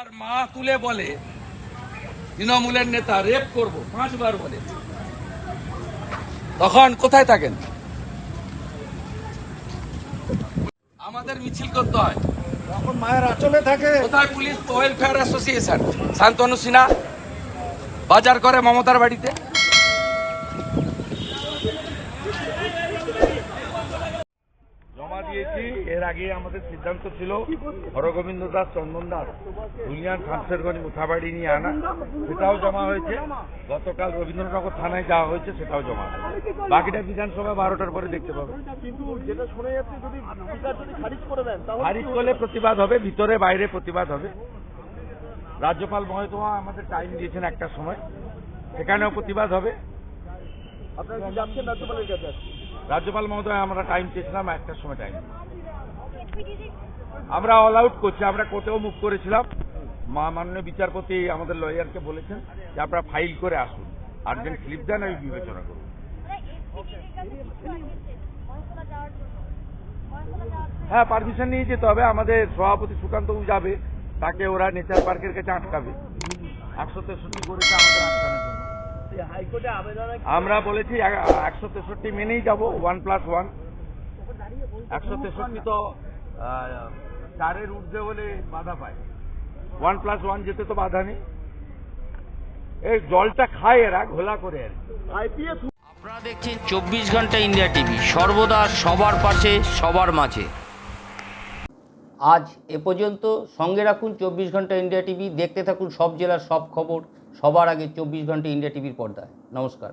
তার মা তুলে বলে তৃণমূলের নেতা রেপ করব পাঁচবার বলে। তখন কোথায় থাকেন? আমাদের মিছিল করতে হয়। যখন মায়ের আচলে থাকে। কোথায়? Police welfare association. Shantanu Sinha বাজার করে মমতার বাড়িতে জমা দিয়েছি এর আগে আমাদের সিদ্ধান্ত ছিল হরগোবিন্দ দাস চন্দন দাস ইউনিয়ন শামশেরগঞ্জ মুথাবাড়ি নিয়ে আনা সেটাও জমা হয়েছে। গতকাল রবীন্দ্রনগর থানায় যাওয়া হয়েছে সেটাও জমা বাকিটা বিধানসভা বারোটার পরে দেখতে পাবে। কিন্তু যেটা শোনা যাচ্ছে যদি খারিজ করে দেন খারিজ করলে প্রতিবাদ হবে ভিতরে বাইরে প্রতিবাদ হবে। রাজ্যপাল মহোদয়া আমাদের টাইম দিয়েছেন একটা সময়। সেখানেও প্রতিবাদ হবে? রাজ্যপাল মহোদয় আমরা টাইম চেয়েছিলাম একটার সময় টাইম আমরা অল আউট করছি, আমরা কোর্টেও মুখ করেছিলাম। মা মাননীয় বিচারপতি আমাদের লয়ারকে বলেছেন যে আপনারা ফাইল করে আসুন। আর্জেন্ট স্লিপ দেন, আমি বিবেচনা করব। হ্যাঁ পারমিশন নিয়ে যেতে হবে। আমাদের সভাপতি সুকান্ত যাবে, তাকে ওরা নেচার পার্কের কাছে আটকাবে। একশো তেষট্টি করেছে আমাদের আমরা বলেছি একশো তেষট্টি মেনেই যাব ওয়ান প্লাস ওয়ান একশো তেষট্টি তো চারের ঊর্ধ্বে হলে বাধা পায়। ওয়ান প্লাস ওয়ান যেতে তো বাধা নেই। এই জলটা খায় এরা ঘোলা করে আর। আইপিএস আপনারা দেখছেন চব্বিশ ঘণ্টা ইন্ডিয়া টিভি সর্বদা সবার পাশে সবার মাঝে। আজ এ পর্যন্ত সঙ্গে রাখুন চব্বিশ ঘণ্টা ইন্ডিয়া টিভি দেখতে থাকুন সব জেলার সব খবর সবার আগে চব্বিশ ঘণ্টা ইন্ডিয়া টিভির পর্দায়। নমস্কার।